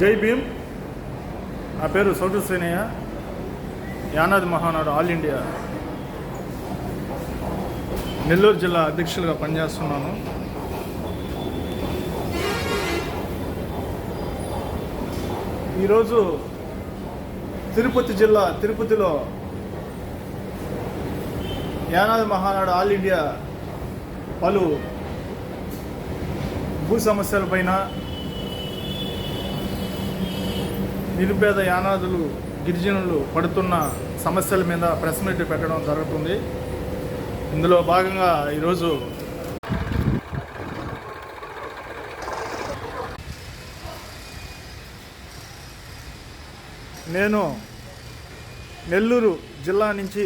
జై భీమ్. నా పేరు సౌటు శ్రేణయ్య యానాది మహానాడు ఆల్ ఇండియా. నెల్లూరు జిల్లా అధ్యక్షులుగా పనిచేస్తున్నాను. ఈరోజు తిరుపతి జిల్లా తిరుపతిలో యానాది మహానాడు ఆల్ ఇండియా పలు భూ సమస్యలపైన నిరుపేద యానాదులు గిరిజనులు పడుతున్న సమస్యల మీద ప్రెస్ మీట్ పెట్టడం జరుగుతుంది. ఇందులో భాగంగా ఈరోజు నేను నెల్లూరు జిల్లా నుంచి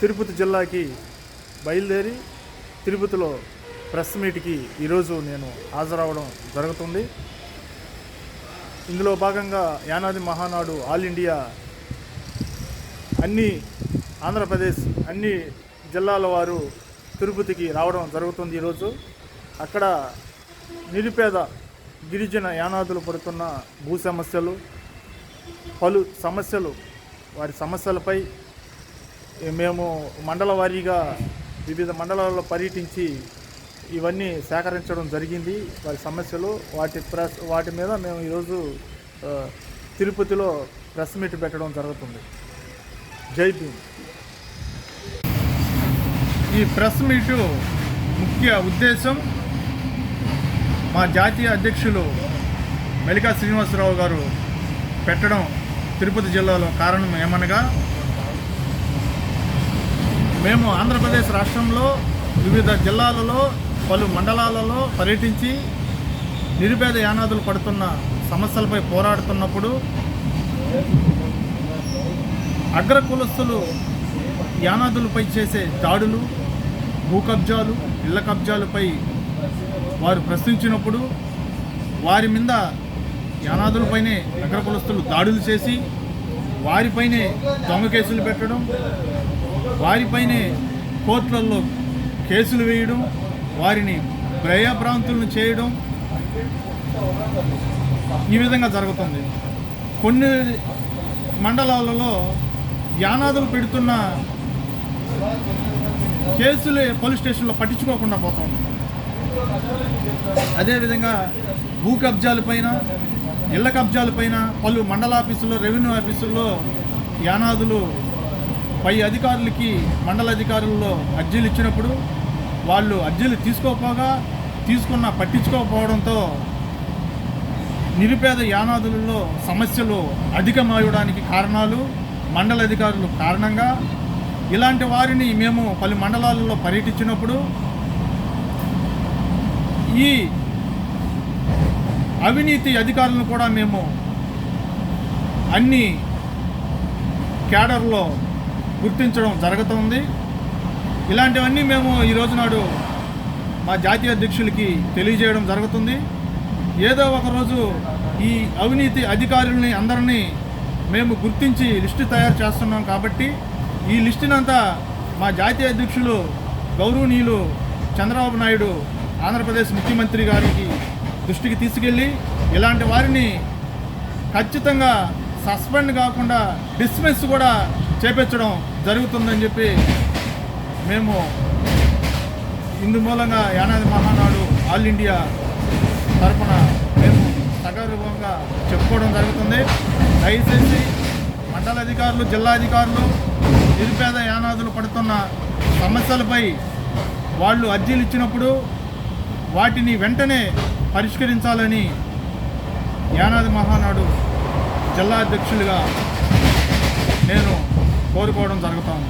తిరుపతి జిల్లాకి బయలుదేరి తిరుపతిలో ప్రెస్ మీట్కి ఈరోజు నేను హాజరవడం జరుగుతుంది. ఇందులో భాగంగా యానాది మహానాడు ఆల్ ఇండియా అన్ని ఆంధ్రప్రదేశ్ అన్ని జిల్లాల వారు తిరుపతికి రావడం జరుగుతుంది ఈరోజు. అక్కడ నిరుపేద గిరిజన యానాదులు పడుతున్న భూ సమస్యలు పలు సమస్యలు వారి సమస్యలపై మేము మండల వారీగా వివిధ మండలాల్లో పర్యటించి ఇవన్నీ సేకరించడం జరిగింది. వారి సమస్యలు వాటి ప్రెస్ వాటి మీద మేము ఈరోజు తిరుపతిలో ప్రెస్ మీట్ పెట్టడం జరుగుతుంది. జై భీమ్. ఈ ప్రెస్ మీటు ముఖ్య ఉద్దేశం మా జాతీయ అధ్యక్షులు మెలికా శ్రీనివాసరావు గారు పెట్టడం తిరుపతి జిల్లాలో కారణం ఏమనగా మేము ఆంధ్రప్రదేశ్ రాష్ట్రంలో వివిధ జిల్లాలలో పలు మండలాలలో పర్యటించి నిరుపేద యానాదులు పడుతున్న సమస్యలపై పోరాడుతున్నప్పుడు అగ్ర కులస్తులు యానాదులపై చేసే దాడులు భూ కబ్జాలు ఇళ్ళ కబ్జాలపై వారు ప్రశ్నించినప్పుడు వారి మీద యానాదులపైనే అగ్ర కులస్తులు దాడులు చేసి వారిపైనే దొంగ కేసులు పెట్టడం వారిపైనే కోర్టులలో కేసులు వేయడం వారిని భయభ్రాంతులను చేయడం ఈ విధంగా జరుగుతుంది. కొన్ని మండలాలలో యానాదులు పెడుతున్న కేసులు పోలీస్ స్టేషన్లో పట్టించుకోకుండా పోతా ఉన్నాం అదేవిధంగా భూ కబ్జాలపైన ఇళ్ళ కబ్జాలపైన పలు మండల ఆఫీసుల్లో రెవెన్యూ ఆఫీసుల్లో యానాదులు పై అధికారులకి మండల అధికారుల్లో అర్జీలు ఇచ్చినప్పుడు వాళ్ళు అర్జీలు తీసుకోకపోగా తీసుకున్న పట్టించుకోకపోవడంతో నిరుపేద యానాదులలో సమస్యలు అధికమవడానికి కారణాలు మండల అధికారులు కారణంగా. ఇలాంటి వారిని మేము పలు మండలాలలో పర్యటించినప్పుడు ఈ అవినీతి అధికారులను కూడా మేము అన్ని క్యాడర్లో గుర్తించడం జరుగుతుంది. ఇలాంటివన్నీ మేము ఈ రోజు నాడు మా జాతీయ అధ్యక్షులకి తెలియజేయడం జరుగుతుంది. ఏదో ఒకరోజు ఈ అవినీతి అధికారుల్ని అందరినీ మేము గుర్తించి లిస్టు తయారు చేస్తున్నాం కాబట్టి ఈ లిస్టునంతా మా జాతీయ అధ్యక్షులు గౌరవనీయులు చంద్రబాబు నాయుడు ఆంధ్రప్రదేశ్ ముఖ్యమంత్రి గారికి దృష్టికి తీసుకెళ్ళి ఇలాంటి వారిని ఖచ్చితంగా సస్పెండ్ కాకుండా డిస్మిస్ కూడా చేపించడం జరుగుతుందని చెప్పి మేము ఇందు మూలంగా యానాది మహానాడు ఆల్ ఇండియా తరఫున మేము సగర్వంగా చెప్పుకోవడం జరుగుతుంది. దయచేసి మండల అధికారులు జిల్లా అధికారులు నిరుపేద యానాదులు పడుతున్న సమస్యలపై వాళ్ళు అర్జీలు ఇచ్చినప్పుడు వాటిని వెంటనే పరిష్కరించాలని యానాది మహానాడు జిల్లా అధ్యక్షులుగా నేను కోరుకోవడం జరుగుతోంది